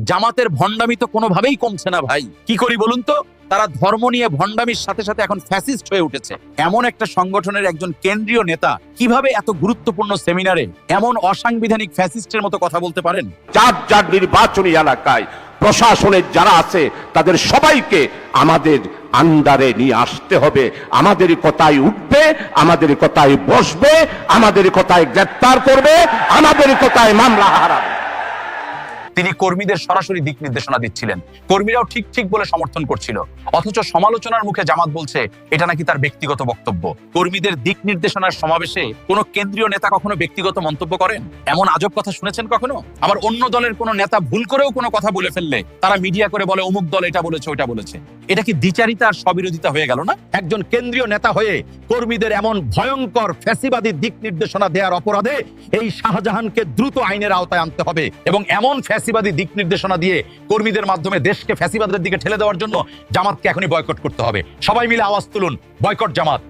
জামাতের ভণ্ডামি তো কোনোভাবেই কমছে না ভাই। কি করি বলুন তো? তারা ধর্ম নিয়ে ভণ্ডামির সাথে সাথে এখন ফ্যাসিস্ট হয়ে উঠেছে। এমন একটা সংগঠনের একজন কেন্দ্রীয় নেতা কীভাবে এত গুরুত্বপূর্ণ সেমিনারে এমন অসাংবিধানিক ফ্যাসিস্টের মতো কথা বলতে পারেন? যার যার নির্বাচনী এলাকায় প্রশাসনের যারা আছে, তাদের সবাইকে আমাদের আন্ডারে নিয়ে আসতে হবে। আমাদের কথায় উঠবে, আমাদের কথায় বসবে, আমাদের কথায় গ্রেপ্তার করবে, আমাদের কথায় মামলা হারাবে। তিনি কর্মীদের সরাসরি দিক নির্দেশনা দিচ্ছিলেন। কর্মীরাও ঠিক ঠিক বলে সমর্থন করছিল। অথচ সমালোচনার মুখে জামাত বলছে, এটা নাকি তার ব্যক্তিগত বক্তব্য। কর্মীদের দিক নির্দেশনার সমাবেশে কোনো কেন্দ্রীয় নেতা কখনো ব্যক্তিগত মন্তব্য করেন? এমন আজব কথা শুনেছেন কখনো? আবার অন্য দলের কোনো নেতা ভুল করেও কোনো কথা বলে ফেললে তারা মিডিয়া করে বলে, অমুক দল এটা বলেছে ওটা বলেছে। এটা কি দ্বিচারিতা আর স্ববিরোধিতা হয়ে গেল না? একজন কেন্দ্রীয় নেতা হয়ে কর্মীদের এমন ভয়ঙ্কর ফ্যাসিবাদী দিক নির্দেশনা দেওয়ার অপরাধে এই শাহজাহানকে দ্রুত আইনের আওতায় আনতে হবে এবং এমন ফ্যাসিবাদী দিক নির্দেশনা দিয়ে কর্মীদের মাধ্যমে দেশকে ফ্যাসিবাদের দিকে ঠেলে দেওয়ার জন্য জামাতকে এখনই বয়কট করতে হবে। সবাই মিলে আওয়াজ তুলুন, বয়কট জামাত।